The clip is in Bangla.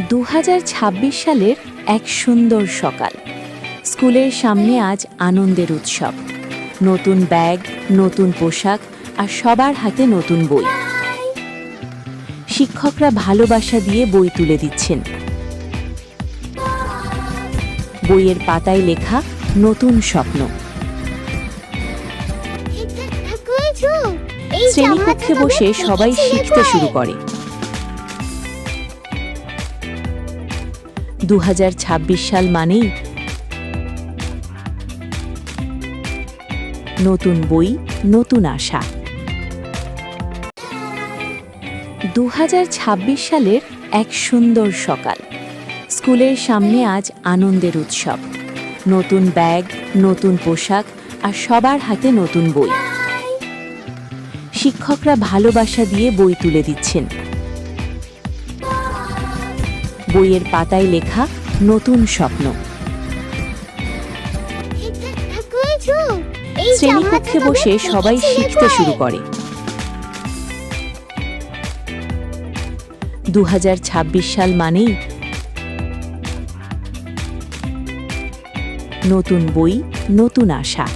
দু হাজার ছাব্বিশ সালের এক সুন্দর সকাল। স্কুলের সামনে আজ আনন্দের উৎসব। নতুন ব্যাগ নতুন পোশাক আর সবার হাতে নতুন বই। শিক্ষকরা ভালোবাসা দিয়ে বই তুলে দিচ্ছেন। বইয়ের পাতায় লেখা নতুন স্বপ্ন। শ্রেণীকক্ষে বসে সবাই শিখতে শুরু করে। দু হাজার ছাব্বিশ সাল মানেই নতুন বই, নতুন আশা। দু হাজার ছাব্বিশ সালের এক সুন্দর সকাল। স্কুলের সামনে আজ আনন্দের উৎসব। নতুন ব্যাগ, নতুন পোশাক আর সবার হাতে নতুন বই। শিক্ষকরা ভালোবাসা দিয়ে বই তুলে দিচ্ছেন। বইয়ের পাতায় লেখা নতুন স্বপ্ন। শ্রেণীকক্ষে বসে সবাই শিখতে শুরু করে। দু হাজার ছাব্বিশ সাল মানেই নতুন বই, নতুন আশা।